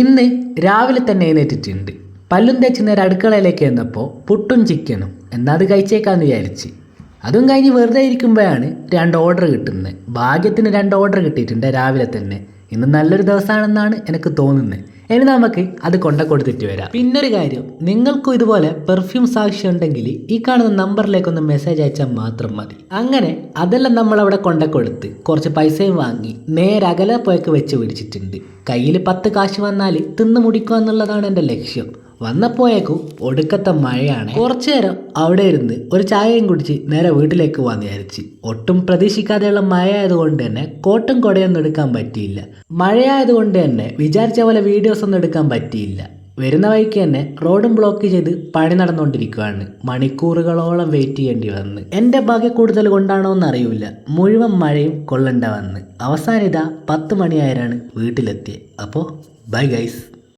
ഇന്ന് രാവിലെ തന്നെ എഴുന്നേറ്റിട്ടുണ്ട്. പല്ലും തേച്ച് നേരെ അടുക്കളയിലേക്ക് എന്നപ്പോൾ പുട്ടും ചിക്കനും എന്നാൽ അത് കഴിച്ചേക്കാന്ന് വിചാരിച്ച്. അതും കഴിഞ്ഞ് വെറുതെ ഇരിക്കുമ്പോഴാണ് രണ്ട് ഓർഡർ കിട്ടുന്നത്. ഭാഗ്യത്തിന് രണ്ട് ഓർഡർ കിട്ടിയിട്ടുണ്ട് രാവിലെ തന്നെ. ഇന്ന് നല്ലൊരു ദിവസമാണെന്നാണ് എനിക്ക് തോന്നുന്നത്. ഇനി നമുക്ക് അത് കൊണ്ട കൊടുത്തിട്ട് വരാം. പിന്നൊരു കാര്യം നിങ്ങൾക്കും ഇതുപോലെ പെർഫ്യൂം പെർഫ്യൂംസ് ആവശ്യമുണ്ടെങ്കിൽ ഈ കാണുന്ന നമ്പറിലേക്ക് ഒന്ന് മെസ്സേജ് അയച്ചാൽ മാത്രം മതി. അങ്ങനെ അതെല്ലാം നമ്മൾ അവിടെ കൊണ്ട കൊടുത്ത് കുറച്ച് പൈസയും വാങ്ങി നേരെ അകലെ പോയൊക്കെ വെച്ച് പിടിച്ചിട്ടുണ്ട്. കയ്യിൽ പത്ത് കാശ് വന്നാൽ തിന്ന് മുടിക്കുക എന്നുള്ളതാണ് എന്റെ ലക്ഷ്യം. വന്നപ്പോയേക്കും ഒടുക്കത്തെ മഴയാണ്. കുറച്ചു നേരം അവിടെ ഇരുന്ന് ഒരു ചായയും കുടിച്ച് നേരെ വീട്ടിലേക്ക് പോകാൻ വിചാരിച്ച്. ഒട്ടും പ്രതീക്ഷിക്കാതെയുള്ള മഴ ആയതുകൊണ്ട് തന്നെ കോട്ടും കൊടയൊന്നും എടുക്കാൻ പറ്റിയില്ല. മഴയായതുകൊണ്ട് തന്നെ വിചാരിച്ച പോലെ വീഡിയോസ് ഒന്നും എടുക്കാൻ പറ്റിയില്ല. വരുന്ന വഴിക്ക് തന്നെ റോഡും ബ്ലോക്ക് ചെയ്ത് പണി നടന്നുകൊണ്ടിരിക്കുകയാണ് മണിക്കൂറുകളോളം വെയിറ്റ് ചെയ്യേണ്ടി വന്ന്. എന്റെ ഭാഗ്യ കൂടുതൽ കൊണ്ടാണോ എന്ന് അറിയില്ല. മുഴുവൻ മഴയും കൊള്ളണ്ട വന്ന്. അവസാനിത പത്ത് മണിയായാലാണ് വീട്ടിലെത്തിയത് അപ്പോൾ ബൈ ഗൈസ്